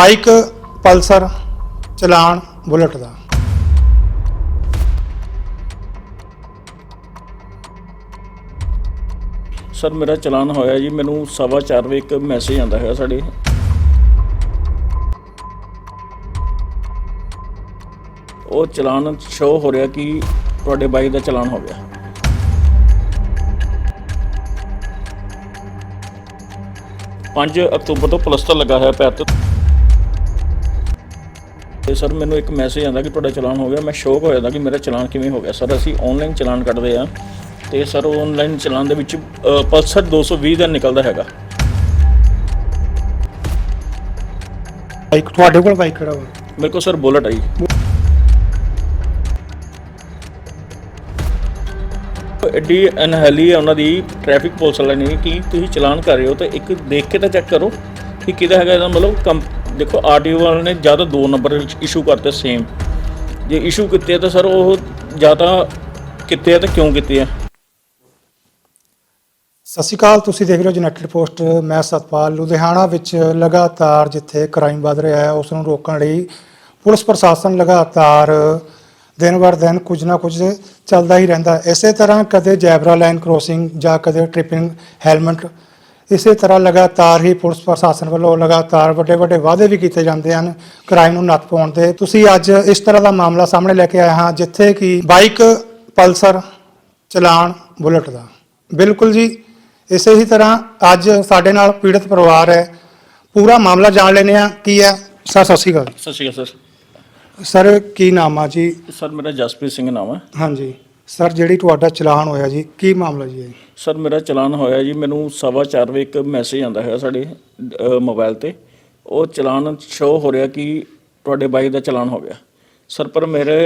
Bike, Pulsar, ਚਲਾਨ, Bullet ਦਾ। Sir, ਮੇਰਾ ਚਲਾਨ ਹੋਇਆ ਜੀ, ਮੈਨੂੰ ਸਵਾ ਚਾਰ ਵਜੇ ਇੱਕ ਮੈਸੇਜ ਆਂਦਾ ਹੈਗਾ ਸਾਡੇ। ਉਹ ਚਲਾਨ ਸ਼ੋ ਹੋ ਰਿਹਾ ਕਿ ਤੁਹਾਡੇ ਬਾਈਕ ਦਾ ਚਲਾਨ ਹੋ ਗਿਆ। ਪੰਜ ਅਕਤੂਬਰ ਤੋਂ ਪਲਸਤਰ ਲੱਗਾ ਹੋਇਆ ਪੈਰ ਤੇ ਤੇ ਸਰ ਮੈਨੂੰ ਇੱਕ ਮੈਸੇਜ ਆਂਦਾ ਕਿ ਤੁਹਾਡਾ ਚਲਾਨ ਹੋ ਗਿਆ। ਮੈਂ ਸ਼ੌਕ ਹੋ ਜਾਂਦਾ ਕਿ ਮੇਰਾ ਚਲਾਨ ਕਿਵੇਂ ਹੋ ਗਿਆ। ਸਰ ਅਸੀਂ ਆਨਲਾਈਨ ਚਲਾਨ ਕੱਢਦੇ ਆ ਤੇ ਸਰ ਆਨਲਾਈਨ ਚਲਾਨ ਦੇ ਵਿੱਚ ਪਲਸਰ 220 ਦਾ ਨਿਕਲਦਾ ਹੈਗਾ। ਬਾਈਕ ਤੁਹਾਡੇ ਕੋਲ ਬਾਈਕ ਕਿਹੜਾ ਵਾ ਮੇਰੇ ਕੋਲ ਸਰ ਬੁਲਟ ਆਈ ਐਡੀ ਅਨਹਲੀ ਹੈ ਉਹਨਾਂ ਦੀ ਟ੍ਰੈਫਿਕ ਪੁਲਿਸ ਵਾਲੇ ਨੇ ਕਿ ਤੁਸੀਂ ਚਲਾਨ ਕਰ ਰਹੇ ਹੋ ਤਾਂ ਇੱਕ ਦੇਖ ਕੇ ਤਾਂ ਚੈੱਕ ਕਰੋ ਕਿ ਕਿਹਦਾ ਹੈਗਾ ਇਹਦਾ ਮਤਲਬ ਦੇਖੋ ਆਰਟੀਓ ਵਾਲੇ ਨੇ ਜਾਂ ਤਾਂ ਦੋ ਨੰਬਰ ਇਸ਼ੂ ਕਰਤੇ ਸੇਮ ਜੇ ਇਸ਼ੂ ਕੀਤੇ ਤਾਂ ਸਰ ਉਹ ਜਾਂ ਤਾਂ ਕੀਤੇ ਆ ਤਾਂ ਕਿਉਂ ਕੀਤੇ ਆ? ਸਤਿ ਸ਼੍ਰੀ ਅਕਾਲ, ਤੁਸੀਂ ਦੇਖ ਰਹੇ ਹੋ ਯੂਨਾਈਟਿਡ ਪੋਸਟ ਮੈਂ ਸਤਪਾਲ, ਲੁਧਿਆਣਾ ਵਿੱਚ ਲਗਾਤਾਰ ਜਿੱਥੇ ਕ੍ਰਾਈਮ ਵੱਧ ਰਿਹਾ ਹੈ ਉਸ ਨੂੰ ਰੋਕਣ ਲਈ ਪੁਲਿਸ ਪ੍ਰਸ਼ਾਸਨ ਲਗਾਤਾਰ ਦਿਨ ਬਰ ਦਿਨ ਕੁਝ ਨਾ ਕੁਝ ਚੱਲਦਾ ਹੀ ਰਹਿੰਦਾ। ਇਸੇ ਤਰ੍ਹਾਂ ਕਦੇ ਜੈਬਰਾ ਲਾਈਨ ਕ੍ਰੋਸਿੰਗ ਜਾਂ ਕਦੇ ਟ੍ਰਿਪਿੰਗ ਹੈਲਮਟ ਇਸੇ ਤਰ੍ਹਾਂ ਲਗਾਤਾਰ ਹੀ ਪੁਲਿਸ ਪ੍ਰਸ਼ਾਸਨ ਵੱਲੋਂ ਲਗਾਤਾਰ ਵੱਡੇ ਵੱਡੇ ਵਾਅਦੇ ਵੀ ਕੀਤੇ ਜਾਂਦੇ ਹਨ ਕ੍ਰਾਈਮ ਨੂੰ ਨੱਥ ਪਾਉਣ ਦੇ। ਤੁਸੀਂ ਅੱਜ ਇਸ ਤਰ੍ਹਾਂ ਦਾ ਮਾਮਲਾ ਸਾਹਮਣੇ ਲੈ ਕੇ ਆਏ ਹਾਂ ਜਿੱਥੇ ਕਿ ਬਾਈਕ ਪਲਸਰ ਚਲਾਨ ਬੁਲਟ ਦਾ। ਬਿਲਕੁਲ ਜੀ ਇਸੇ ਹੀ ਤਰ੍ਹਾਂ ਅੱਜ ਸਾਡੇ ਨਾਲ ਪੀੜਤ ਪਰਿਵਾਰ ਹੈ। ਪੂਰਾ ਮਾਮਲਾ ਜਾਣ ਲੈਨੇ ਆ ਕੀ ਹੈ? ਸਰ ਸਤਿ ਸ਼੍ਰੀ ਅਕਾਲ। ਸਤਿ ਸ਼੍ਰੀ ਅਕਾਲ ਸਰ। ਸਰ ਕੀ ਨਾਮ ਆ ਜੀ? ਸਰ ਮੇਰਾ ਜਸਪ੍ਰੀਤ ਸਿੰਘ ਨਾਮ ਹੈ। ਹਾਂਜੀ। ਸਰ ਜਿਹੜੀ ਤੁਹਾਡਾ ਚਲਾਨ ਹੋਇਆ ਜੀ ਕੀ ਮਾਮਲਾ ਜੀ ਇਹ? ਸਰ ਮੇਰਾ ਚਲਾਨ ਹੋਇਆ ਜੀ ਮੈਨੂੰ ਸਵਾ ਚਾਰ ਵਜੇ ਇੱਕ ਮੈਸੇਜ ਆਂਦਾ ਹੈਗਾ ਸਾਡੇ ਅ, ਮੋਬਾਈਲ ਤੇ। ਉਹ ਚਲਾਨ ਸ਼ੋ ਹੋ ਰਿਹਾ ਕਿ ਤੁਹਾਡੇ ਬਾਈਕ ਦਾ ਚਲਾਨ ਹੋ ਗਿਆ। ਸਰ ਪਰ ਮੇਰੇ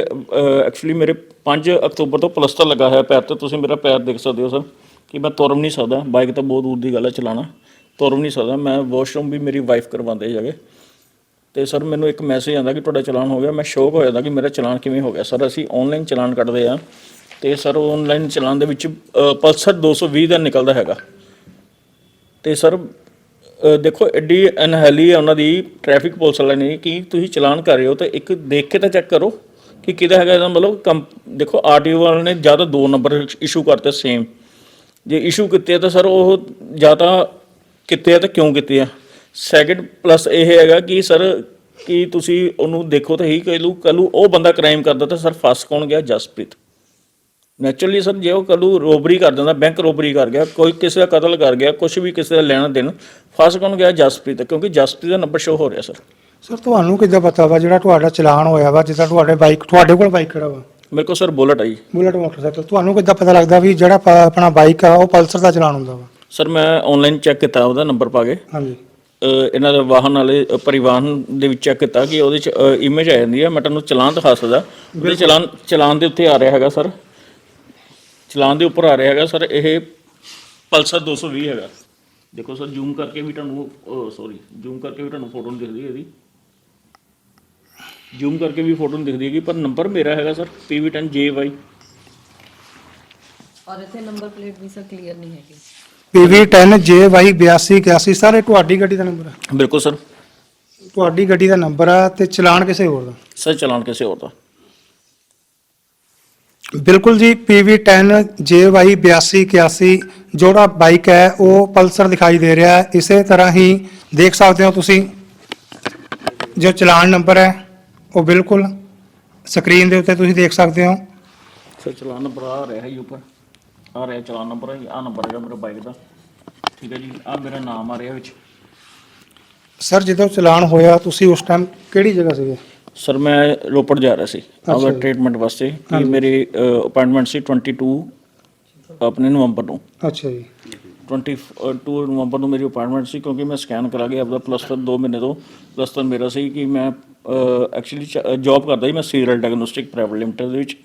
ਐਕਚੁਅਲੀ ਮੇਰੇ 5 ਅਕਤੂਬਰ ਤੋਂ ਪਲਸਤਰ ਲੱਗਾ ਹੋਇਆ ਪੈਰ ਤੇ। ਤੁਸੀਂ ਮੇਰਾ ਪੈਰ ਦੇਖ ਸਕਦੇ ਹੋ ਸਰ ਕਿ ਮੈਂ ਤੁਰ ਵੀ ਨਹੀਂ ਸਕਦਾ। ਬਾਈਕ ਤਾਂ ਬਹੁਤ ਦੂਰ ਦੀ ਗੱਲ ਹੈ ਚਲਾਣਾ। ਤੁਰ ਵੀ ਨਹੀਂ ਸਕਦਾ। ਮੈਂ ਵਾਸ਼ਰੂਮ ਵੀ ਮੇਰੀ ਵਾਈਫ ਕਰਵਾਉਂਦੇ ਜਾਵੇ ਤੇ ਸਰ ਮੈਨੂੰ ਇੱਕ ਮੈਸੇਜ ਆਂਦਾ ਕਿ ਤੁਹਾਡਾ ਚਲਾਨ ਹੋ ਗਿਆ। ਮੈਂ ਸ਼ੌਕ ਹੋ ਜਾਂਦਾ ਕਿ ਮੇਰਾ ਚਲਾਨ ਕਿਵੇਂ ਹੋ ਗਿਆ। ਸਰ ਅਸੀਂ ਆਨਲਾਈਨ ਚਲਾਨ ਕੱਢਦੇ ਆ ਤੇ ਸਰ ਆਨਲਾਈਨ ਚਲਾਨ ਦੇ ਵਿੱਚ ਅ, ਪਲਸਰ 220 ਦਾ ਨਿਕਲਦਾ ਹੈਗਾ। ਤੇ ਸਰ ਦੇਖੋ ਐਡੀ ਅਨਹਲੀ ਹੈ ਉਹਨਾਂ ਦੀ ਟ੍ਰੈਫਿਕ ਪੁਲਿਸ ਵਾਲਿਆਂ ਨੇ ਕਿ ਤੁਸੀਂ ਚਲਾਨ ਕਰ ਰਹੇ ਹੋ ਤਾਂ ਇੱਕ ਦੇਖ ਕੇ ਤਾਂ ਚੈੱਕ ਕਰੋ ਕਿ ਕਿਹਦਾ ਹੈਗਾ ਇਹਦਾ ਮਤਲਬ ਕੰਪ- ਦੇਖੋ ਆਰਟੀਓ ਵਾਲੇ ਨੇ ਜ਼ਿਆਦਾ ਦੋ ਨੰਬਰ ਇਸ਼ੂ ਕਰਤੇ ਸੇਮ ਜੇ ਇਸ਼ੂ ਕੀਤੇ ਆ ਤਾਂ ਸਰ ਉਹ ਜਾਂ ਤਾਂ ਕੀਤੇ ਆ ਤਾਂ ਕਿਉਂ ਕੀਤੇ ਆ? ਸੈਕਿੰਡ ਪਲੱਸ ਇਹ ਹੈਗਾ ਕਿ ਸਰ ਕਿ ਤੁਸੀਂ ਉਹਨੂੰ ਦੇਖੋ ਤਾਂ ਹੀ ਕਹਿ ਕੱਲੂ ਉਹ ਬੰਦਾ ਕ੍ਰਾਈਮ ਕਰਦਾ ਤਾਂ ਸਰ ਫਸ ਕੌਣ ਗਿਆ? ਜਸਪ੍ਰੀਤ। ਨੈਚੁਰਲੀ ਸਰ ਜੇ ਉਹ ਕੱਲੂ ਰੋਬਰੀ ਕਰ ਦਿੰਦਾ ਬੈਂਕ ਰੋਬਰੀ ਕਰ ਗਿਆ ਕੋਈ ਕਿਸੇ ਦਾ ਕਤਲ ਕਰ ਗਿਆ ਕੁਝ ਵੀ ਕਿਸੇ ਦਾ ਲੈਣਾ ਦੇਣ ਫਸ ਕੌਣ ਗਿਆ? ਜਸਪ੍ਰੀਤ ਕਿਉਂਕਿ ਜਸਪ੍ਰੀਤ ਦਾ ਨੰਬਰ ਸ਼ੋ ਹੋ ਰਿਹਾ ਸਰ। ਸਰ ਤੁਹਾਨੂੰ ਕਿੱਦਾਂ ਪਤਾ ਵਾ ਜਿਹੜਾ ਤੁਹਾਡਾ ਚਲਾਨ ਹੋਇਆ ਵਾ ਜਿੱਦਾਂ ਤੁਹਾਡੇ ਬਾਈਕ ਤੁਹਾਡੇ ਕੋਲ ਬਾਈਕ ਕਿਹੜਾ ਵਾ? ਮੇਰੇ ਕੋਲ ਸਰ ਬੁਲਟ ਆਈ ਬੁਲਟ ਮੋਟਰਸਾਈਕਲ ਤੁਹਾਨੂੰ ਕਿੱਦਾਂ ਪਤਾ ਲੱਗਦਾ ਵੀ ਜਿਹੜਾ ਪ- ਆਪਣਾ ਬਾਈਕ ਆ ਉਹ ਪਲਸਰ ਦਾ ਚਲਾਨ ਹੁੰਦਾ ਵਾ? ਸਰ ਮੈਂ ਆਨਲਾਈਨ ਚੈੱਕ ਕੀਤਾ ਉਹਦਾ ਨੰਬਰ ਪਾ ਕੇ। ਹਾਂਜੀ। ਅ, ਇਹਨਾਂ ਦੇ ਵਾਹਨ ਵਾਲੇ ਅ, ਪਰਿਵਾਹਨ ਦੇ ਵਿੱਚ ਚੈੱਕ ਕੀਤਾ ਕਿ ਉਹਦੇ ਚ ਇਮੇਜ ਆ ਜਾਂਦੀ ਹੈ ਮੈਂ ਤੁਹਾਨੂੰ ਚਲਾਨ ਦਿਖਾ ਸਕਦਾ। ਉਹਦੇ ਚਲਾਨ ਚਲਾਨ ਦੇ ਉੱਤੇ ਆ ਰਿਹਾ ਹੈਗਾ ਸਰ। ਚਲਾਨ ਦੇ ਉੱਪਰ ਆ ਰਿਹਾ ਹੈਗਾ ਸਰ ਇਹ ਪਲਸਰ 220 ਹੈਗਾ। ਦੇਖੋ ਸਰ ਜ਼ੂਮ ਕਰਕੇ ਵੀ ਤੁਹਾਨੂੰ ਸੌਰੀ ਜ਼ੂਮ ਕਰਕੇ ਵੀ ਤੁਹਾਨੂੰ ਫੋਟੋ ਨਹੀਂ ਦਿਖਦੀ ਇਹਦੀ। ਜ਼ੂਮ ਕਰਕੇ ਵੀ ਫੋਟੋ ਨਹੀਂ ਦਿਖਦੀ ਹੈਗੀ ਪਰ ਨੰਬਰ ਮੇਰਾ ਹੈਗਾ ਸਰ PV10JY ਔਰ ਇੱਥੇ ਨੰਬਰ ਪਲੇਟ ਵੀ ਸਰ ਕਲੀਅਰ ਨਹੀਂ ਹੈਗੀ। PV10 JY8281 ਸਰ ਇਹ ਤੁਹਾਡੀ ਗੱਡੀ ਦਾ ਨੰਬਰ ਆ। ਬਿਲਕੁਲ ਸਰ। ਤੁਹਾਡੀ ਗੱਡੀ ਦਾ ਨੰਬਰ ਆ ਤੇ ਚਲਾਨ ਕਿਸੇ ਹੋਰ ਦਾ। ਸਰ ਚਲਾਨ ਕਿਸੇ ਹੋਰ ਦਾ। ਬਿਲਕੁਲ ਜੀ PV10 JY8281 ਜਿਹੜਾ ਬਾਈਕ ਹੈ ਉਹ ਪਲਸਰ ਦਿਖਾਈ ਦੇ ਰਿਹਾ ਹੈ। ਇਸੇ ਤਰ੍ਹਾਂ ਹੀ ਦੇਖ ਸਕਦੇ ਹੋ ਤੁਸੀਂ ਜੋ ਚਲਾਨ ਨੰਬਰ ਹੈ ਉਹ ਬਿਲਕੁਲ ਸਕਰੀਨ ਦੇ ਉੱਤੇ ਤੁਸੀਂ ਦੇਖ ਸਕਦੇ ਹੋ। ਸਰ ਚਲਾਨ ਨੰਬਰ ਆ ਰਿਹਾ ਹੈ ਜੀ ਉੱਪਰ। ਆ ਰਿਹਾ ਚਲਾਨ ਨੰਬਰ ਹੈ ਆ ਨੰਬਰ ਹੈਗਾ ਮੇਰਾ ਬਾਈਕ ਦਾ। ਠੀਕ ਹੈ ਜੀ ਆ ਮੇਰਾ ਨਾਮ ਆ ਰਿਹਾ ਵਿੱਚ। ਸਰ ਜਦੋਂ ਚਲਾਨ ਹੋਇਆ ਤੁਸੀਂ ਉਸ ਟਾਈਮ ਕਿਹੜੀ ਜਗ੍ਹਾ ਸੀਗੇ? ਸਰ ਮੈਂ ਰੋਪੜ ਜਾ ਰਿਹਾ ਸੀ। ਆਪਣਾ। ਟ੍ਰੀਟਮੈਂਟ ਵਾਸਤੇ ਕਿ ਮੇਰੀ ਅਪਾਇੰਟਮੈਂਟ ਸੀ 22 ਆਪਣੇ ਨਵੰਬਰ ਨੂੰ। ਅੱਛਾ ਜੀ। 22 ਨਵੰਬਰ ਨੂੰ ਮੇਰੀ ਅਪਾਇੰਟਮੈਂਟ ਸੀ ਕਿਉਂਕਿ ਮੈਂ ਸਕੈਨ ਕਰਾ ਕੇ ਆਪਦਾ ਪਲਸਟਰ 2 ਮਹੀਨੇ ਤੋਂ ਪਲਸਟਰ ਮੇਰਾ ਸੀ ਕਿ ਮੈਂ ਐਕਚੁਅਲੀ ਜੌਬ ਕਰਦਾ ਸੀ ਮੈਂ ਸੀਰੀਅਲ ਡਾਇਗਨੋਸਟਿਕ ਪ੍ਰਾਈਵੇਟ ਲਿਮਟਿਡ ਦੇ ਵਿੱਚ।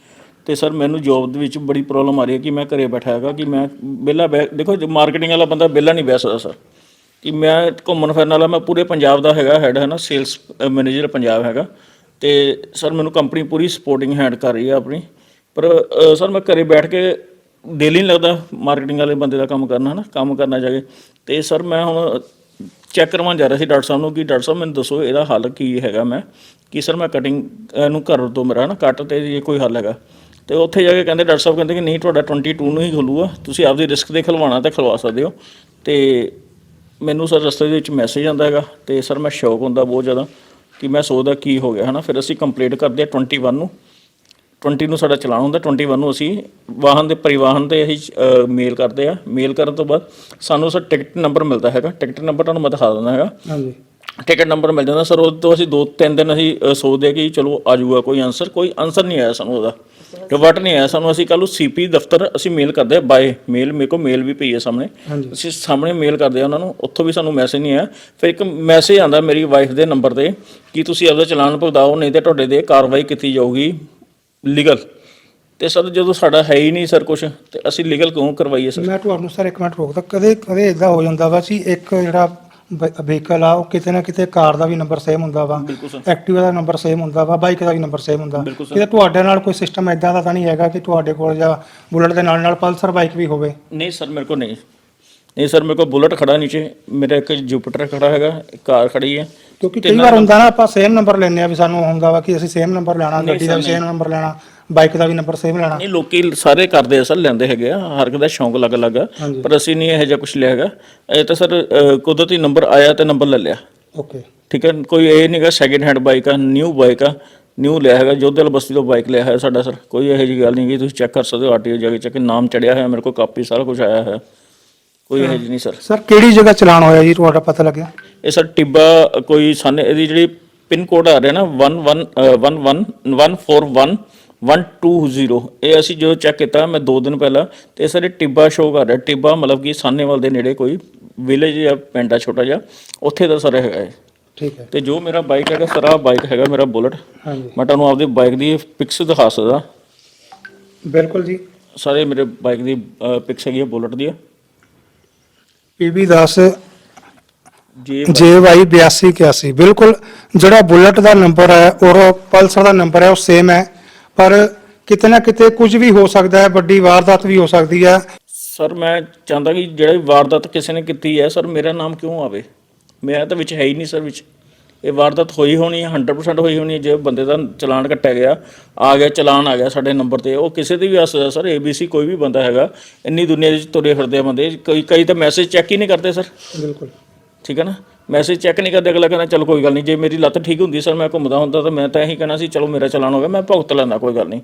ਤੇ ਸਰ ਮੈਨੂੰ ਜੌਬ ਦੇ ਵਿੱਚ ਬੜੀ ਪ੍ਰੋਬਲਮ ਆ ਰਹੀ ਹੈ ਕਿ ਮੈਂ ਘਰੇ ਬੈਠਾ ਹੈਗਾ ਕਿ ਮੈਂ ਵਿਹਲਾ ਬੈ ਦੇਖੋ ਮਾਰਕੀਟਿੰਗ ਵਾਲਾ ਬੰਦਾ ਵਿਹਲਾ ਨਹੀਂ ਬਹਿ ਸਕਦਾ ਸਰ ਕਿ ਮੈਂ ਘੁੰਮਣ ਫਿਰਨ ਵਾਲਾ ਮੈਂ ਪੂਰੇ ਪੰਜਾਬ ਦਾ ਹੈਗਾ ਹੈਡ ਹੈ ਨਾ ਸੇਲਸ ਮੈਨੇਜਰ ਪੰਜਾਬ ਹੈਗਾ। ਤੇ ਸਰ ਮੈਨੂੰ ਕੰਪਨੀ ਪੂਰੀ ਸਪੋਰਟਿੰਗ ਹੈਂਡ ਕਰ ਰਹੀ ਹੈ ਆਪਣੀ। ਪਰ ਸਰ ਮੈਂ ਘਰੇ ਬੈਠ ਕੇ ਦਿਲ ਨਹੀਂ ਲੱਗਦਾ ਮਾਰਕੀਟਿੰਗ ਵਾਲੇ ਬੰਦੇ ਦਾ ਕੰਮ ਕਰਨਾ, ਹਨਾ? ਕੰਮ ਕਰਨਾ ਜਾ ਕੇ ਤੇ ਸਰ ਮੈਂ ਹੁਣ ਚੈੱਕ ਕਰਵਾਉਣ ਜਾ ਰਿਹਾ ਸੀ ਡਾਕਟਰ ਸਾਹਿਬ ਨੂੰ ਕਿ ਡਾਕਟਰ ਸਾਹਿਬ ਮੈਨੂੰ ਦੱਸੋ ਇਹਦਾ ਹੱਲ ਕੀ ਹੈਗਾ ਮੈਂ। ਕਿ ਸਰ ਮੈਂ ਕਟਿੰਗ ਨੂੰ ਘਰ ਤੋਂ ਮੇਰਾ ਨਾ ਕੱਟ ਤੇ ਜੇ ਕੋਈ ਹੱਲ ਹੈਗਾ। ਤੇ ਉੱਥੇ ਜਾ ਕੇ ਕਹਿੰਦੇ ਡਾਕਟਰ ਸਾਹਿਬ ਕਹਿੰਦੇ ਕਿ ਨਹੀਂ, ਤੁਹਾਡਾ 22 ਨੂੰ ਹੀ ਖੁੱਲੂਗਾ। ਤੁਸੀਂ ਆਪਦੀ ਰਿਸਕ ਤੇ ਖਲਵਾਉਣਾ ਤਾਂ ਖਲਵਾ ਸਕਦੇ ਹੋ। ਤੇ ਮੈਨੂੰ ਸਰ ਰਸਤੇ ਦੇ ਵਿੱਚ ਮੈਸੇਜ ਆਉਂਦਾ ਹੈਗਾ। ਤੇ ਸਰ ਮੈਂ ਸ਼ੌਕ ਹੁੰਦਾ ਬਹੁਤ ਜ਼ਿਆਦਾ। ਕਿ ਮੈਂ ਸੋਚਦਾ ਕੀ ਹੋ ਗਿਆ, ਹਨਾ? ਫਿਰ ਅਸੀਂ ਕੰਪਲੀਟ ਕਰਦੇ ਹਾਂ 21 ਨੂੰ। 20 ਨੂੰ ਸਾਡਾ ਚਲਾਨ ਹੁੰਦਾ 21 ਨੂੰ ਅਸੀਂ ਵਾਹਨ ਦੇ ਪਰਿਵਾਹਨ ਤੇ ਅਸੀਂ ਮੇਲ ਕਰਦੇ ਆ ਮੇਲ ਕਰਨ ਤੋਂ ਬਾਅਦ ਸਾਨੂੰ ਸਰ ਟਿਕਟ ਨੰਬਰ ਮਿਲਦਾ ਹੈਗਾ। ਟਿਕਟ ਨੰਬਰ ਤੁਹਾਨੂੰ ਮੈਂ ਦਿਖਾ ਦਿੰਦਾ ਹੈਗਾ। ਹਾਂਜੀ। ਟਿਕਟ ਨੰਬਰ ਮਿਲ ਜਾਂਦਾ। ਸਰ ਉਹ ਤੋਂ ਅਸੀਂ ਦੋ ਤਿੰਨ ਦਿਨ ਅਸੀਂ ਸੋਚਦੇ ਕਿ ਚਲੋ ਆ ਜਾਊਗਾ ਕੋਈ ਆਨਸਰ ਕੋਈ ਆਨਸਰ ਨਹੀਂ ਆਇਆ ਸਾਨੂੰ ਉਹਦਾ। ਰਿਵਰਟ ਨਹੀਂ ਆਇਆ। ਸਾਨੂੰ ਅਸੀਂ ਕੱਲ੍ਹ ਨੂੰ ਸੀਪੀ ਦਫ਼ਤਰ ਅਸੀਂ ਮੇਲ ਕਰਦੇ ਆ ਬਾਏ ਮੇਲ ਮੇਰੇ ਕੋਲ ਮੇਲ ਵੀ ਪਈ ਹੈ ਸਾਹਮਣੇ। ਅਸੀਂ ਸਾਹਮਣੇ ਮੇਲ ਕਰਦੇ ਆ ਉਹਨਾਂ ਨੂੰ। ਉੱਥੋਂ ਵੀ ਸਾਨੂੰ ਮੈਸੇਜ ਨਹੀਂ ਆਇਆ। ਫਿਰ ਇੱਕ ਮੈਸੇਜ ਆਂਦਾ ਮੇਰੀ ਵਾਈਫ ਦੇ ਨੰਬਰ ਤੇ ਕਿ ਤੁਸੀਂ ਆਪਦਾ ਚਲਾਨ ਭੁਗਤਾਓ ਨਹੀਂ ਤੇ ਤੁਹਾਡੇ ਤੇ ਕਾਰਵਾਈ ਕੀਤੀ ਜਾਊਗੀ। ਲੀਗਲ ਤੇ ਸਰ ਜਦੋਂ ਸਾਡਾ ਹੈ ਹੀ ਨਹੀਂ ਸਰ ਕੁਝ ਤੇ ਅਸੀਂ ਲੀਗਲ ਕਿਉਂ ਕਰਵਾਈਏ ਸਰ? ਮੈਂ ਤੁਹਾਨੂੰ ਸਰ ਇੱਕ ਮਿੰਟ ਰੋਕਦਾ। ਕਦੇ ਕਦੇ ਇਦਾਂ ਹੋ ਜਾਂਦਾ ਵਾ ਸੀ ਇੱਕ ਜਿਹੜਾ ਵਹੀਕਲ ਆ ਉਹ ਕਿਤੇ ਨਾ ਕਿਤੇ ਕਾਰ ਦਾ ਵੀ ਨੰਬਰ ਸੇਮ ਹੁੰਦਾ ਵਾ। ਬਿਲਕੁਲ ਸਰ। ਐਕਟਿਵਾ ਦਾ ਨੰਬਰ ਸੇਮ ਹੁੰਦਾ ਵਾ ਬਾਈਕ ਦਾ ਵੀ ਨੰਬਰ ਸੇਮ ਹੁੰਦਾ। ਬਿਲਕੁਲ ਸਰ। ਕਿਤੇ ਤੁਹਾਡੇ ਨਾਲ ਕੋਈ ਸਿਸਟਮ ਇਦਾਂ ਦਾ ਤਾਂ ਨਹੀਂ ਹੈਗਾ ਕਿ ਤੁਹਾਡੇ ਕੋਲ ਜਾਂ ਬੁਲਟ ਦੇ ਨਾਲ ਨਾਲ ਪਲਸਰ ਬਾਈਕ ਵੀ ਹੋਵੇ। ਨਹੀਂ ਸਰ ਮੇਰੇ ਕੋਲ ਨਹੀਂ। ਨਹੀਂ ਸਰ ਮੇਰੇ ਕੋਲ ਬੁਲਟ ਖੜਾ ਨੀਚੇ। ਮੇਰਾ ਇੱਕ ਜੁਪੀਟਰ ਖੜਾ ਹੈਗਾ ਇੱਕ ਕਾਰ ਖੜੀ ਹੈ। ਕਿਉਂਕਿ ਕਈ ਵਾਰ ਹੁੰਦਾ ਨਾ ਆਪਾਂ ਸੇਮ ਨੰਬਰ ਲੈਂਦੇ ਆ ਵੀ ਸਾਨੂੰ ਹੁੰਦਾ ਵਾ ਕਿ ਅਸੀਂ ਸੇਮ ਨੰਬਰ ਲੈਣਾ ਗੱਡੀ ਦਾ ਸੇਮ ਨੰਬਰ ਲੈਣਾ। ਬਾਈਕ ਦਾ ਵੀ ਨੰਬਰ ਸੇਮ ਲੈਣਾ। ਨਹੀਂ ਲੋਕੀ ਸਾਰੇ ਕਰਦੇ ਆ ਸਰ ਲੈਂਦੇ ਹੈਗੇ ਆ ਹਰ ਇੱਕ ਦਾ ਸ਼ੌਂਕ ਆ ਹਾਂਜੀ। ਪਰ ਅਸੀਂ ਨਹੀਂ ਇਹੋ ਜਿਹਾ ਕੁਝ ਲਿਆ ਹੈਗਾ। ਇਹ ਤਾਂ ਸਰ ਕੁਦਰਤੀ ਨੰਬਰ ਆਇਆ ਤੇ ਨੰਬਰ ਲੈ ਲਿਆ। ਓਕੇ। ਠੀਕ ਹੈ ਕੋਈ ਇਹ ਨਹੀਂਗਾ ਸੈਕਿੰਡ ਹੈਂਡ ਬਾਈਕ ਆ ਨਿਊ ਬਾਈਕ ਆ ਨਿਊ ਲਿਆ ਹੈਗਾ ਜੋਧੇਲ ਬਸਤੀ ਤੋਂ ਬਾਈਕ ਲਿਆ ਹੈ ਸਾਡਾ ਸਰ। ਕੋਈ ਇਹੋ ਜਿਹੀ ਗੱਲ ਨਹੀਂ ਕਿ ਤੁਸੀਂ ਚੈੱਕ ਕਰ ਸਕਦੇ ਹੋ ਆਰਟੀਓ ਜਾ ਕੇ ਚੈੱਕ ਨਾਮ ਚੜਿਆ ਹੋਇਆ ਮੇਰੇ ਕੋਲ ਕਾਪੀ ਸਾਰਾ ਕੁਝ ਆਇਆ ਹੈ ਕੋਈ ਇਹੋ ਜਿਹੀ ਨਹੀਂ ਸਰ। ਸਰ ਕਿਹੜੀ ਜਗ੍ਹਾ ਚਲਾਨ ਹੋਇਆ ਜੀ ਤੁਹਾਡਾ ਪਤਾ ਲੱਗਿਆ? ਇਹ ਸਰ ਟਿੱਬਾ ਕੋਈ ਸਾਨੇ ਇਹਦੀ ਜਿਹੜੀ ਪਿਨ ਕੋਡ ਆ ਰਿਹਾ ਨਾ 11141120 ਇਹ ਅਸੀਂ ਜਦੋਂ ਚੈੱਕ ਕੀਤਾ ਮੈਂ 2 ਦਿਨ ਪਹਿਲਾਂ ਤੇ ਸਰ ਇਹ ਟਿੱਬਾ ਸ਼ੋਅ ਕਰ ਰਿਹਾ। ਟਿੱਬਾ ਮਤਲਬ ਕਿ ਸਾਨੇਵਾਲ ਦੇ ਨੇੜੇ ਕੋਈ ਵਿਲੇਜ ਜਾਂ ਪਿੰਡ ਆ ਛੋਟਾ ਜਿਹਾ ਉੱਥੇ ਦਾ ਸਰ ਹੈਗਾ ਇਹ। ਠੀਕ ਹੈ। ਤੇ ਜੋ ਮੇਰਾ ਬਾਈਕ ਹੈਗਾ ਸਰ ਆਹ ਬਾਈਕ ਹੈਗਾ ਮੇਰਾ ਬੁਲਟ ਹਾਂਜੀ। ਮੈਂ ਤੁਹਾਨੂੰ ਆਪਦੀ ਬਾਈਕ ਦੀ ਪਿਕਸ ਦਿਖਾ ਸਕਦਾ। ਬਿਲਕੁਲ ਜੀ। ਸਾਰੇ ਮੇਰੇ ਬਾਈਕ ਦੀ ਪਿਕਸ ਹੈਗੀ ਹੈ ਬੁਲਟ ਦੀ ਪੀਬੀ 10 ਜੀ JY 8281 ਬਿਲਕੁਲ ਜਿਹੜਾ ਬੁਲਟ ਦਾ ਨੰਬਰ ਹੈ ਔਰ ਪਲਸਰ ਦਾ ਨੰਬਰ ਹੈ ਉਹ ਸੇਮ ਹੈ। ਪਰ ਕਿਤੇ ਨਾ ਕਿਤੇ ਕੁਝ ਵੀ ਹੋ ਸਕਦਾ ਹੈ ਵੱਡੀ ਵਾਰਦਾਤ ਵੀ ਹੋ ਸਕਦੀ ਹੈ। ਸਰ ਮੈਂ ਚਾਹੁੰਦਾ ਕਿ ਜਿਹੜੀ ਵਾਰਦਾਤ ਕਿਸੇ ਨੇ ਕੀਤੀ ਹੈ ਸਰ ਮੇਰਾ ਨਾਮ ਕਿਉਂ ਆਵੇ? ਮੈਂ ਤਾਂ ਵਿੱਚ ਹੈ ਹੀ ਨਹੀਂ ਸਰ ਵਿੱਚ। ਇਹ ਵਾਰਦਾਤ ਹੋਈ ਹੋਣੀ ਹੈ 100% ਹੋਈ ਹੋਣੀ ਹੈ ਜੇ ਬੰਦੇ ਦਾ ਚਲਾਨ ਕੱਟਿਆ ਗਿਆ ਆ ਗਿਆ ਚਲਾਨ ਆ ਗਿਆ ਸਾਡੇ ਨੰਬਰ ਤੇ ਉਹ ਕਿਸੇ ਦੀ ਵੀ ਆ ਸਕਦਾ ਸਰ ABC ਕੋਈ ਵੀ ਬੰਦਾ ਹੈਗਾ ਇੰਨੀ ਦੁਨੀਆ ਦੇ ਵਿੱਚ ਤੁਰੇ ਫਿਰਦੇ ਆ ਬੰਦੇ ਕਈ ਕਈ ਤਾਂ ਮੈਸੇਜ ਚੈੱਕ ਹੀ ਨਹੀਂ ਕਰਦੇ ਸਰ। ਬਿਲਕੁਲ। ਠੀਕ ਹੈ ਨਾ? ਮੈਸੇਜ ਚੈੱਕ ਨਹੀਂ ਕਰਦੇ ਅਗਲਾ ਕਹਿੰਦਾ ਚਲ ਕੋਈ ਗੱਲ ਨਹੀਂ ਜੇ ਮੇਰੀ ਲੱਤ ਠੀਕ ਹੁੰਦੀ ਸਰ ਮੈਂ ਘੁੰਮਦਾ ਹੁੰਦਾ ਤਾਂ ਮੈਂ ਤਾਂ ਇਹੀ ਕਹਿਣਾ ਸੀ ਚਲੋ ਮੇਰਾ ਚਲਾਨ ਹੋ ਗਿਆ ਮੈਂ ਭੁਗਤ ਲੈਂਦਾ ਕੋਈ ਗੱਲ ਨਹੀਂ।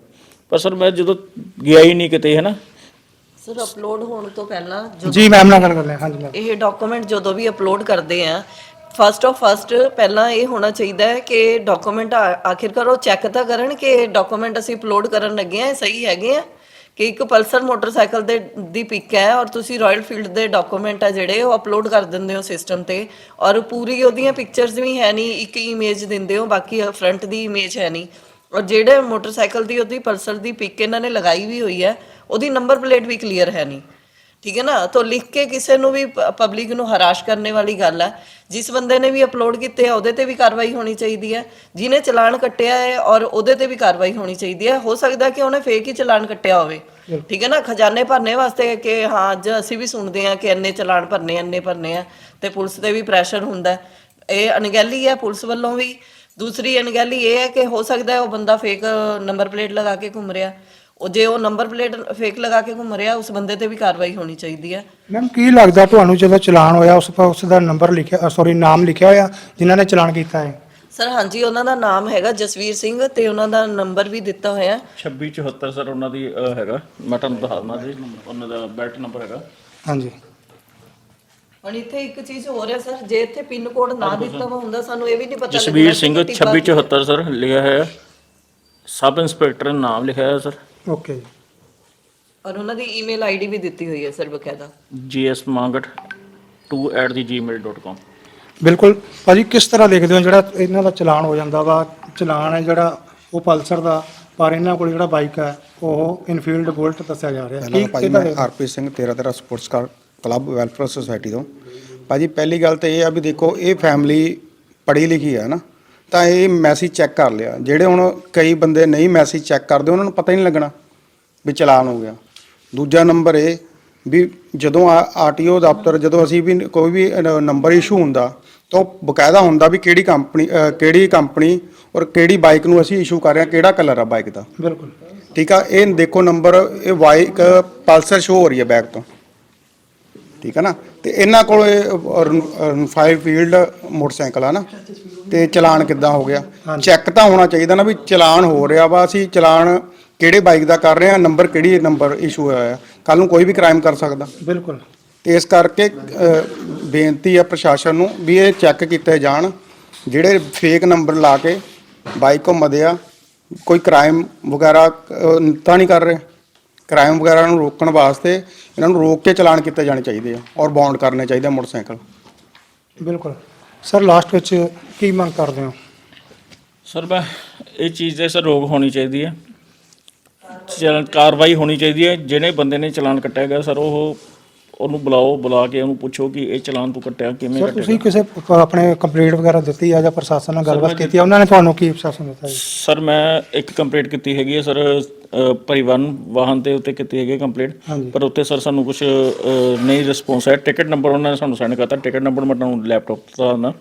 ਪਰ ਸਰ ਮੈਂ ਜਦੋਂ ਗਿਆ ਹੀ ਨਹੀਂ ਕਿਤੇ ਹੈ ਨਾ ਸਰ ਅਪਲੋਡ ਹੋਣ ਤੋਂ ਪਹਿਲਾਂ ਜੋ ਜੀ ਮੈਮ ਨਾਲ ਗੱਲ ਕਰ ਲਿਆ ਹਾਂਜੀ ਮੈਮ ਇਹ ਡਾਕੂਮੈਂਟ ਜਦੋਂ ਵੀ ਅਪਲੋਡ ਕਰਦੇ ਆ ਫਸਟ ਆਫ ਫਸਟ ਪਹਿਲਾਂ ਇਹ ਹੋਣਾ ਚਾਹੀਦਾ ਹੈ ਕਿ ਡਾਕੂਮੈਂਟ ਆਖਿਰਕਾਰ ਉਹ ਚੈੱਕ ਤਾਂ ਕਰਨ ਕਿ ਡਾਕੂਮੈਂਟ ਅਸੀਂ ਅਪਲੋਡ ਕਰਨ ਲੱਗੇ ਆ ਸਹੀ ਹੈਗੇ ਆ? ਕਿ ਇੱਕ ਪਲਸਰ ਮੋਟਰਸਾਈਕਲ ਦੇ ਦੀ ਪਿਕ ਹੈ ਔਰ ਤੁਸੀਂ ਰਾਇਲ ਫੀਲਡ ਦੇ ਡਾਕੂਮੈਂਟ ਆ ਜਿਹੜੇ ਉਹ ਅਪਲੋਡ ਕਰ ਦਿੰਦੇ ਹੋ ਸਿਸਟਮ ਤੇ ਔਰ ਪੂਰੀ ਉਹਦੀਆਂ ਪਿਕਚਰਸ ਵੀ ਹੈ ਨਹੀਂ, ਇੱਕ ਇਮੇਜ ਦਿੰਦੇ ਹੋ, ਬਾਕੀ ਫਰੰਟ ਦੀ ਇਮੇਜ ਹੈ ਨਹੀਂ। ਔਰ ਜਿਹੜੇ ਮੋਟਰਸਾਈਕਲ ਦੀ ਉਹਦੀ ਪਲਸਰ ਦੀ ਪਿਕ ਇਹਨਾਂ ਨੇ ਲਗਾਈ ਵੀ ਹੋਈ ਹੈ, ਉਹਦੀ ਨੰਬਰ ਪਲੇਟ ਵੀ ਕਲੀਅਰ ਹੈ ਨਹੀਂ। ਠੀਕ ਹੈ ਨਾ? ਤਾਂ ਲਿਖ ਕੇ ਕਿਸੇ ਨੂੰ ਵੀ ਪਬਲਿਕ ਨੂੰ ਹਰਾਸ਼ ਕਰਨੇ ਵਾਲੀ ਗੱਲ ਹੈ ਜਿਸ ਬੰਦੇ ਨੇ ਵੀ ਅਪਲੋਡ ਕੀਤੇ ਆ ਉਹਦੇ ਤੇ ਵੀ ਕਾਰਵਾਈ ਹੋਣੀ ਚਾਹੀਦੀ ਹੈ ਜਿਹਨੇ ਚਲਾਨ ਕੱਟਿਆ ਹੈ ਔਰ ਉਹਦੇ ਤੇ ਵੀ ਕਾਰਵਾਈ ਹੋਣੀ ਚਾਹੀਦੀ ਹੈ ਹੋ ਸਕਦਾ ਕਿ ਉਹਨੇ ਫੇਕ ਹੀ ਚਲਾਨ ਕੱਟਿਆ ਹੋਵੇ। ਠੀਕ ਹੈ ਨਾ? ਖਜ਼ਾਨੇ ਭਰਨੇ ਵਾਸਤੇ ਕਿ ਹਾਂ ਅੱਜ ਅਸੀਂ ਵੀ ਸੁਣਦੇ ਆ ਕਿ ਇੰਨੇ ਚਲਾਨ ਭਰਨੇ ਇੰਨੇ ਭਰਨੇ ਆ ਤੇ ਪੁਲਿਸ ਤੇ ਵੀ ਪ੍ਰੈਸ਼ਰ ਹੁੰਦਾ। ਇਹ ਅਣਗਹਿਲੀ ਹੈ ਪੁਲਿਸ ਵੱਲੋਂ ਵੀ। ਦੂਸਰੀ ਅਣਗਹਿਲੀ ਇਹ ਹੈ ਕਿ ਹੋ ਸਕਦਾ ਹੈ ਉਹ ਬੰਦਾ ਫੇਕ ਨੰਬਰ ਪਲੇਟ ਲਗਾ ਕੇ ਘੁੰਮ ਰਿਹਾ। ਉਹ ਜੇ ਉਹ ਨੰਬਰ ਪਲੇਟ ਫੇਕ ਲਗਾ ਕੇ ਘੁੰਮ ਰਿਹਾ ਉਸ ਬੰਦੇ ਤੇ ਵੀ ਕਾਰਵਾਈ ਹੋਣੀ ਚਾਹੀਦੀ ਹੈ। ਮੈਮ ਕੀ ਲੱਗਦਾ ਤੁਹਾਨੂੰ ਜਦੋਂ ਚਲਾਨ ਹੋਇਆ ਉਸ ਪਰ ਉਸ ਦਾ ਨੰਬਰ ਲਿਖਿਆ ਸੌਰੀ ਨਾਮ ਲਿਖਿਆ ਹੋਇਆ ਜਿਨ੍ਹਾਂ ਨੇ ਚਲਾਨ ਕੀਤਾ ਹੈ? ਸਰ ਹਾਂਜੀ ਉਹਨਾਂ ਦਾ ਨਾਮ ਹੈਗਾ ਜਸਵੀਰ ਸਿੰਘ ਤੇ ਉਹਨਾਂ ਦਾ ਨੰਬਰ ਵੀ ਦਿੱਤਾ ਹੋਇਆ ਹੈ। 2674 ਸਰ ਉਹਨਾਂ ਦੀ ਹੈਗਾ। ਮੈਂ ਤੁਹਾਨੂੰ ਦਿਖਾ ਦਿੰਦਾ ਜੀ ਉਹਨਾਂ ਦਾ ਬੈਲਟ ਨੰਬਰ ਹੈਗਾ। ਹਾਂਜੀ। ਹੁਣ ਇੱਥੇ ਇੱਕ ਚੀਜ਼ ਹੋਰ ਹੈ ਸਰ ਜੇ ਇੱਥੇ ਪਿੰਨ ਕੋਡ ਨਾ ਦਿੱਤਾ ਵਾ ਹੁੰਦਾ ਸਾਨੂੰ ਇਹ ਵੀ ਨਹੀਂ ਪਤਾ ਜਸਵੀਰ ਲੱਗਣਾ ਸਿੰਘ ਕਿ ਟਿੱਬਾ 2674 ਸਰ ਲਿਖਿਆ ਹੈ ਸਬ ਇੰਸਪੈਕਟਰ ਨਾਮ ਲਿਖਿਆ ਹੈ ਸਰ। ਓਕੇ ਜੀ। ਔਰ ਉਹਨਾਂ ਦੀ ਈਮੇਲ ਆਈਡੀ ਵੀ ਦਿੱਤੀ ਹੋਈ ਹੈ ਸਰ ਬਕਾਇਦਾ। gsmangat2@gmail.com ਬਿਲਕੁਲ। ਭਾਜੀ ਕਿਸ ਤਰ੍ਹਾਂ ਦੇਖਦੇ ਹੋ ਜਿਹੜਾ ਇਹਨਾਂ ਦਾ ਚਲਾਨ ਹੋ ਜਾਂਦਾ ਵਾ? ਚਲਾਨ ਹੈ ਜਿਹੜਾ ਉਹ ਪਲਸਰ ਦਾ ਪਰ ਇਹਨਾਂ ਕੋਲ ਜਿਹੜਾ ਬਾਈਕ ਹੈ ਉਹ ਇਨਫੀਲਡ ਬੁਲਟ ਦੱਸਿਆ ਜਾ ਰਿਹਾ। ਪਹਿਲਾਂ ਤਾਂ ਭਾਜੀ ਮੈਂ Harpreet Singh 13 13 sports car club welfare society ਤੋਂ। ਭਾਜੀ ਪਹਿਲੀ ਗੱਲ ਤਾਂ ਇਹ ਆ ਵੀ ਦੇਖੋ ਇਹ ਫੈਮਿਲੀ ਪੜ੍ਹੀ ਲਿਖੀ ਹੈ ਨਾ। ਤਾਂ ਇਹ ਮੈਸੇਜ ਚੈੱਕ ਕਰ ਲਿਆ। ਜਿਹੜੇ ਹੁਣ ਕਈ ਬੰਦੇ ਨਹੀਂ ਮੈਸੇਜ ਚੈੱਕ ਕਰਦੇ ਉਹਨਾਂ ਨੂੰ ਪਤਾ ਹੀ ਨਹੀਂ ਲੱਗਣਾ ਵੀ ਚਲਾਨ ਹੋ ਗਿਆ। ਦੂਜਾ ਨੰਬਰ ਇਹ ਵੀ ਜਦੋਂ ਆਰਟੀਓ ਦਫ਼ਤਰ ਜਦੋਂ ਅਸੀਂ ਵੀ ਕੋਈ ਵੀ ਨੰਬਰ ਇਸ਼ੂ ਹੁੰਦਾ ਤਾਂ ਉਹ ਬਕਾਇਦਾ ਹੁੰਦਾ ਵੀ ਕਿਹੜੀ ਕੰਪਨੀ ਕਿਹੜੀ ਕੰਪਨੀ ਔਰ ਕਿਹੜੀ ਬਾਈਕ ਨੂੰ ਅਸੀਂ ਇਸ਼ੂ ਕਰ ਰਹੇ ਹਾਂ ਕਿਹੜਾ ਕਲਰ ਆ ਬਾਈਕ ਦਾ। ਬਿਲਕੁਲ। ਠੀਕ ਆ? ਇਹ ਦੇਖੋ ਨੰਬਰ ਇਹ ਬਾਈਕ ਪਲਸਰ ਸ਼ੋ ਹੋ ਰਹੀ ਹੈ ਬੈਕ ਤੋਂ। ਠੀਕ ਹੈ ਨਾ? ਤੇ ਇਹਨਾਂ ਕੋਲ ਇਹ ਫਾਈਵ ਫੀਲਡ ਮੋਟਰਸਾਈਕਲ ਆ ਨਾ। ਤੇ ਚਲਾਨ ਕਿੱਦਾਂ ਹੋ ਗਿਆ? ਚੈੱਕ ਤਾਂ ਹੋਣਾ ਚਾਹੀਦਾ ਨਾ ਵੀ ਚਲਾਨ ਹੋ ਰਿਹਾ ਵਾ ਅਸੀਂ ਚਲਾਨ ਕਿਹੜੇ ਬਾਈਕ ਦਾ ਕਰ ਰਹੇ ਆ ਨੰਬਰ ਕਿਹੜੀ ਨੰਬਰ ਇਸ਼ੂ ਹੋਇਆ ਆ ਕੱਲ ਨੂੰ ਕੋਈ ਵੀ ਕ੍ਰਾਈਮ ਕਰ ਸਕਦਾ। ਬਿਲਕੁਲ। ਤੇ ਇਸ ਕਰਕੇ ਬੇਨਤੀ ਹੈ ਪ੍ਰਸ਼ਾਸਨ ਨੂੰ ਵੀ ਇਹ ਚੈੱਕ ਕੀਤੇ ਜਾਣ ਜਿਹੜੇ ਫੇਕ ਨੰਬਰ ਲਾ ਕੇ ਬਾਈਕ ਘੁੰਮਦੇ ਆ ਕੋਈ ਕ੍ਰਾਈਮ ਵਗੈਰਾ ਤਾਂ ਨਹੀਂ ਕਰ ਰਹੇ। ਕ੍ਰਾਈਮ ਵਗੈਰਾ ਨੂੰ ਰੋਕਣ ਵਾਸਤੇ ਇਹਨਾਂ ਨੂੰ ਰੋਕ ਕੇ ਚਲਾਨ ਕੀਤੇ ਜਾਣੇ ਚਾਹੀਦੇ ਆ ਔਰ ਬੌਂਡ ਕਰਨੇ ਚਾਹੀਦੇ ਆ ਮੋਟਰਸਾਈਕਲ। ਬਿਲਕੁਲ। ਸਰ ਲਾਸਟ ਵਿੱਚ ਕੀ ਮੰਗ ਕਰਦੇ ਹੋ? ਸਰ ਮੈਂ ਇਹ ਚੀਜ਼ ਦੇ ਸਰ ਰੋਕ ਹੋਣੀ ਚਾਹੀਦੀ ਹੈ। ਚਲਨ ਕਾਰਵਾਈ ਹੋਣੀ ਚਾਹੀਦੀ ਹੈ। ਜਿਹੜੇ ਬੰਦੇ ਨੇ ਚਲਾਨ ਕੱਟਿਆ ਗਿਆ ਸਰ ਉਹ ਉਹਨੂੰ ਬੁਲਾਓ ਬੁਲਾ ਕੇ ਉਹਨੂੰ ਪੁੱਛੋ ਕਿ ਇਹ ਚਲਾਨ ਤੂੰ ਕੱਟਿਆ ਕਿਵੇਂ ਸਰ ਕੱਟਿਆ ਤੁਸੀਂ ਕਿਸੇ ਪ- ਆਪਣੇ ਕੰਪਲੀਟ ਵਗੈਰਾ ਦਿੱਤੀ ਆ ਜਾਂ ਪ੍ਰਸ਼ਾਸਨ ਨਾਲ ਗੱਲਬਾਤ ਕੀਤੀ ਆ? ਉਹਨਾਂ ਨੇ ਤੁਹਾਨੂੰ ਕੀ ਪ੍ਰਸ਼ਾਸਨ ਦਿੱਤਾ ਜੀ? ਸਰ ਮੈਂ ਇੱਕ ਕੰਪਲੀਟ ਕੀਤੀ ਹੈਗੀ ਹੈ ਸਰ। ਅ, ਪਰਿਵਹਨ ਵਾਹਨ ਦੇ ਉੱਤੇ ਕੀਤੀ ਹੈਗੀ ਕੰਪਲੀਟ ਹਾਂਜੀ। ਪਰ ਉੱਤੇ ਸਰ ਸਾਨੂੰ ਕੁਝ ਨਹੀਂ ਰਿਸਪੌਂਸ ਹੈ ਟਿਕਟ ਨੰਬਰ ਉਹਨਾਂ ਨੇ ਸਾਨੂੰ ਸੈਂਡ ਕਰਤਾ। ਟਿਕਟ ਨੰਬਰ ਮੈਂ ਤੁਹਾਨੂੰ ਲੈਪਟਾਪ ਤੇ ਨਾ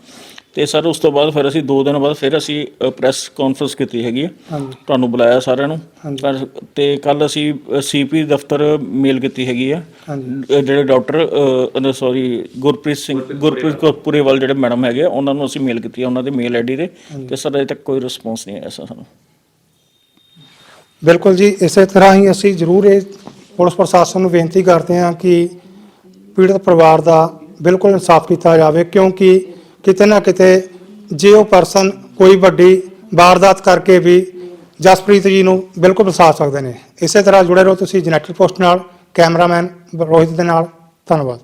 ਤੇ ਸਰ ਉਸ ਤੋਂ ਬਾਅਦ ਫਿਰ ਅਸੀਂ 2 ਦਿਨ ਬਾਅਦ ਫਿਰ ਅਸੀਂ ਪ੍ਰੈਸ ਕਾਨਫਰੰਸ ਕੀਤੀ ਹੈਗੀ ਹੈ ਹਾਂਜੀ। ਤੁਹਾਨੂੰ ਬੁਲਾਇਆ ਸਾਰਿਆਂ ਨੂੰ। ਹਾਂਜੀ। ਪਰ ਤੇ ਕੱਲ ਅਸੀਂ ਸੀਪੀ ਦਫ਼ਤਰ ਮੇਲ ਕੀਤੀ ਹੈਗੀ ਆ। ਹਾਂਜੀ। ਜਿਹੜੇ ਡਾਕਟਰ ਸੌਰੀ ਗੁਰਪ੍ਰੀਤ ਸਿੰਘ ਗੁਰਪ੍ਰੀਤ ਕੌਰਪੂਰੇਵਾਲ ਜਿਹੜੇ ਮੈਡਮ ਹੈਗੇ ਆ, ਉਹਨਾਂ ਨੂੰ ਅਸੀਂ ਮੇਲ ਕੀਤੀ ਆ ਉਹਨਾਂ ਦੇ ਮੇਲ ਆਈਡੀ ਤੇ। ਤੇ ਸਰ ਅਜੇ ਤੱਕ ਕੋਈ ਰਿਸਪੌਂਸ ਨਹੀਂ ਆਇਆ ਸਰ ਸਾਨੂੰ। ਬਿਲਕੁਲ ਜੀ, ਇਸੇ ਤਰ੍ਹਾਂ ਹੀ ਅਸੀਂ ਜ਼ਰੂਰ ਇਹ ਪੁਲਿਸ ਪ੍ਰਸ਼ਾਸਨ ਨੂੰ ਬੇਨਤੀ ਕਰਦੇ ਹਾਂ ਕਿ ਪੀੜਤ ਪਰਿਵਾਰ ਦਾ ਬਿਲਕੁਲ ਇਨਸਾਫ ਕੀਤਾ ਜਾਵੇ, ਕਿਉਂਕਿ ਕਿਤੇ ਨਾ ਕਿਤੇ ਜੇ ਉਹ ਪਰਸਨ ਕੋਈ ਵੱਡੀ ਵਾਰਦਾਤ ਕਰਕੇ ਵੀ ਜਸਪ੍ਰੀਤ ਜੀ ਨੂੰ ਬਿਲਕੁਲ ਫਸਾ ਸਕਦੇ ਨੇ। ਇਸੇ ਤਰ੍ਹਾਂ ਜੁੜੇ ਰਹੋ ਤੁਸੀਂ ਜਨੈਟਿਕ ਪੋਸਟ ਨਾਲ, ਕੈਮਰਾਮੈਨ ਰੋਹਿਤ ਦੇ ਨਾਲ, ਧੰਨਵਾਦ।